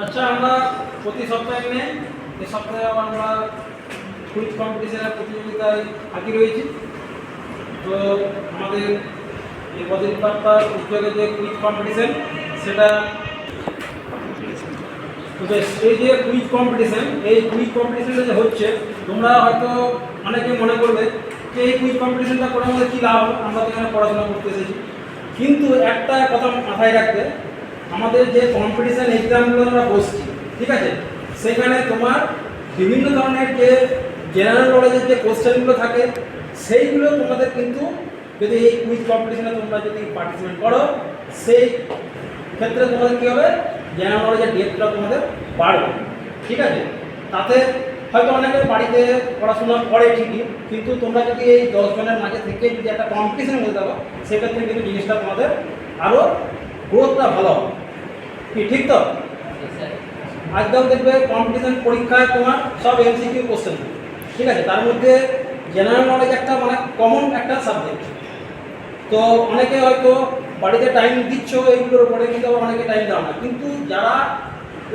আচ্ছা আমরা প্রতি সপ্তাহে নেই এই সপ্তাহে আমরা কুইজ কম্পিটিশনের প্রতিযোগিতায় আগে রয়েছি তো আমাদের এই পজিটিভ বার্তা উদ্যোগে যে কুইজ কম্পিটিশন সেটা তো এই যে কুইজ কম্পিটিশন এই কুইজ কম্পিটিশনটা যে হচ্ছে, তোমরা হয়তো অনেকে মনে করবে যে এই কুইজ কম্পিটিশনটা করে আমাদের কী লাভ? আমরা তো এখানে পড়াশোনা করতে এসেছি। কিন্তু একটা কথা মাথায় রাখবে আমাদের যে কম্পিটিশান এক্সামগুলো আমরা বসছি, ঠিক আছে? সেখানে তোমার বিভিন্ন ধরনের যে জেনারেল নলেজের যে কোশ্চেনগুলো থাকে, সেইগুলো তোমাদের কিন্তু যদি এই কুইজ কম্পিটিশনে তোমরা যদি পার্টিসিপেট করো, সেই ক্ষেত্রে তোমাদের কী হবে? জেনারেল নলেজের ডেটটা তোমাদের বাড়বে, ঠিক আছে? তাতে হয়তো অনেকে বাড়িতে পড়াশোনা করে ঠিকই, কিন্তু তোমরা যদি এই দশ জনের মাঝে থেকে যদি একটা কম্পিটিশন মধ্যে থাকো, সেক্ষেত্রে কিন্তু জিনিসটা তোমাদের আরও গ্রোথটা ভালো হবে। ঠিক তো? আজকাল দেখবে কম্পিটিশন পরীক্ষায় তোমার সব এমসিকিউ কোশ্চেন ঠিক আছে? তার মধ্যে জেনারেল নলেজ একটা মানে কমন একটা সাবজেক্ট তো অনেকে হয়তো বাড়িতে টাইম দিচ্ছ এইগুলোর উপরে, কিন্তু আবার অনেকে টাইম দাও না। কিন্তু যারা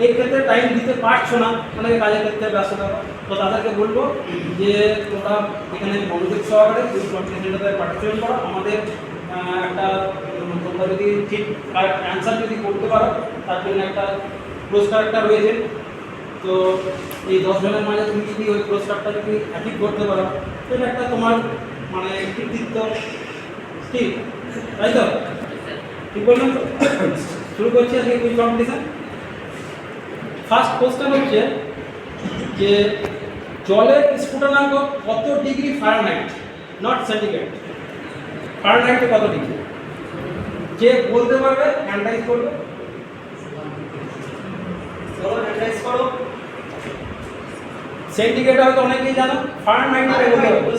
এই ক্ষেত্রে টাইম দিতে পারছ না, অনেকে কাজের ক্ষেত্রে ব্যস্ত থাকো, তো তাদেরকে বলব যে তোমরা এখানে মনোযোগ সহকারে কম্পিটিশনটাতে পার্টিসিপেট করো। আমাদের একটা তোমরা যদি ঠিক কারেক্ট অ্যান্সার যদি করতে পারো, তার জন্য একটা পুরস্কার একটা রয়েছে। তো এই দশ জনের মাঝে তুমি যদি ওই পুরস্কারটা যদি অ্যাচিভ করতে পারো এটা একটা তোমার মানে কৃতিত্ব। ঠিক? তাই তো? ঠিক বললাম তো? শুরু করছি আজকে কুইজ কম্পিটিশন ফার্স্ট কোশ্চেন হচ্ছে যে জলের স্ফুটনাঙ্ক কত ডিগ্রি ফারেনহাইট নট সেন্টিগ্রেড ফারেনহাইটে কত ডিগ্রি যে বলতে পারবে? হ্যান্ডাইজ করবে? চলো হ্যান্ডাইজ করো। সেন্টিগ্রেড হয়তো অনেকেই জানো। ফারেনহাইটে বলতে পারবে।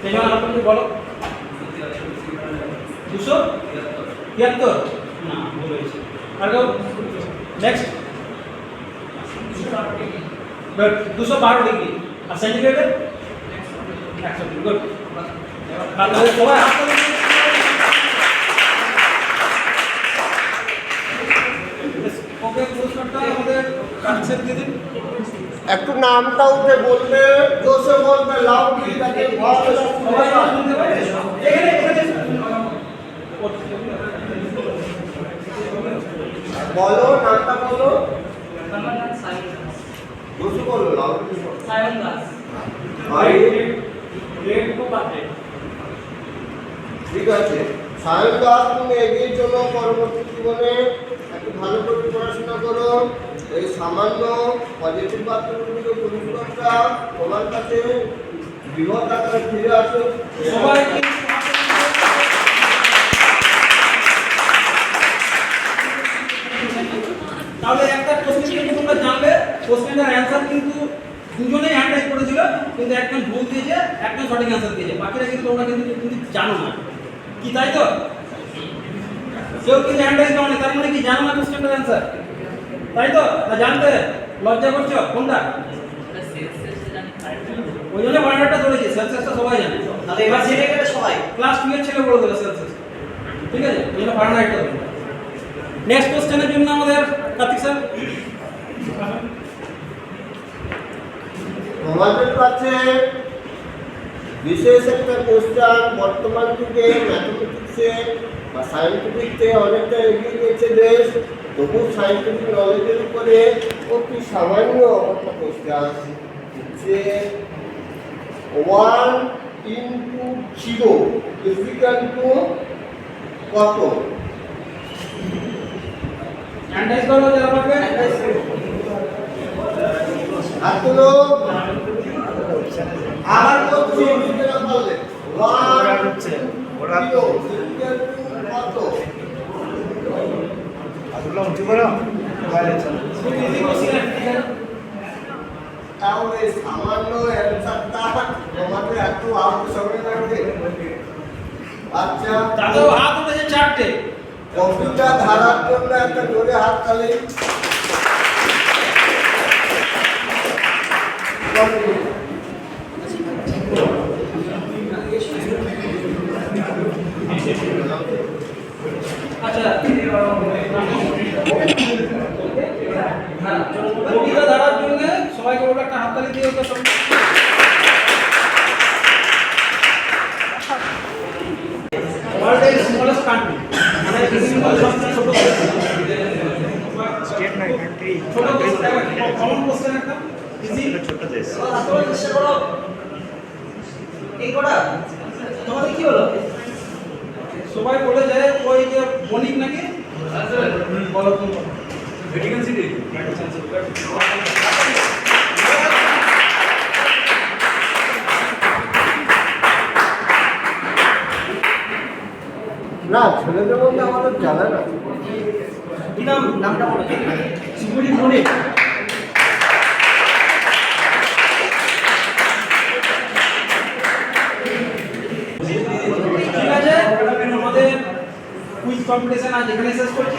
সেই জন্য আমার তুমি বলো। দুশো? তিয়াত্তর? না, ভুল হয়েছে। আর কেউ? নেক্সট গুড দুশো বারো ডিগ্রি। আর সেন্টিগ্রেডে একটু নামটা উঠে বলবে জোসে বলবে লাউডলি তাকে বলো নামটা বলো। আমার নাম সাইন দাস জোসে বলো লাউডলি সায়ন দাস। ভাই গ্রেড টু পার্টে ঠিক আছে। সায়ন দাস, তুমি এগিয়ে চলো, পরবর্তী জীবনে একটু ভালো করে পড়াশোনা করো। এই সামান্য পজিটিভ বার্তাগুলো পরিষ্কারটা তোমার কাছে বৃহৎ আকারে ফিরে আসো সবাই তাহলে একটা কোশ্চেন তোমরা জানলে? কোশ্চেনটার অ্যান্সার কিন্তু দুজনেই হ্যান্ড করেছিল, কিন্তু একজন ভুল দিয়েছে, একজন সঠিক অ্যান্সার দিয়েছে। বাকিরা কিন্তু তোমরা কিন্তু কিন্তু জানো না। কি তাই তো? কেউ কিন্তু হ্যান্ড রাইট করে তার মানে কি জানো না কোশ্চেনটার অ্যান্সার তাই তো? না জানতে? লজ্জা করছ? কোনটা? ওই জন্য বায়োডাটা ধরেছি সেলসিয়াসটা সবাই জানে। তাহলে এবার জেনে গেলে সবাই। ক্লাস টু এর ছেলে বলে দেবে সেলসিয়াস ঠিক আছে? ওই জন্য হবে নেক্সট কোশ্চেনের জন্য আমাদের কার্তিক স্যার তোমাদের কাছে বিশেষ একটা কোশ্চান বর্তমান যুগে ম্যাথমেটিক্সে বা সায়েন্টিফিকতে অনেকটা এগিয়ে গেছে দেশ। তবু সায়েন্টিফিক নলেজের উপরে অতি সামান্য একটা কোশ্চান যে one into zero equal two কত? হ্যান্ডাইজ করো যারা পারবে আর কোনো আবার বলছি বুঝতে না পারলে ওয়ান জিরো ইজিক্যাল টু কত ইজি কোশ্চেন তাহলে সামান্য অ্যান্সারটা তোমাকে এত আউট সময় লাগবে আচ্ছা তাতেও হাত উঠেছে চারটে কম্পিউটার ধারার জন্য একটা জোরে হাত তালি আচ্ছা হ্যাঁ কবিতা ধারার জন্য সবাইকে বলব একটা হাততালি দিয়ে ওকে সব ওয়ার্ল্ড এর স্মলেস্ট কান্ট্রি মানে পৃথিবীর মধ্যে সবচেয়ে ছোট দেশ। স্টেট নয় কান্ট্রি ছোট দেশ কমন কোশ্চেন একটা ইজি ছোট দেশ তোমার চেষ্টা করো এই কটা সবাই বলে যে ওই যে বণিক নাকি বলো। ভ্যাটিকান সিটি না, ছেলেদের মধ্যে আমাদের জানা না কি নাম? নামটা বলো। সুপুরি বণিক ঠিক আছে, আমাদের কুইজ কম্পিটিশন আজ এখানে শেষ করছি।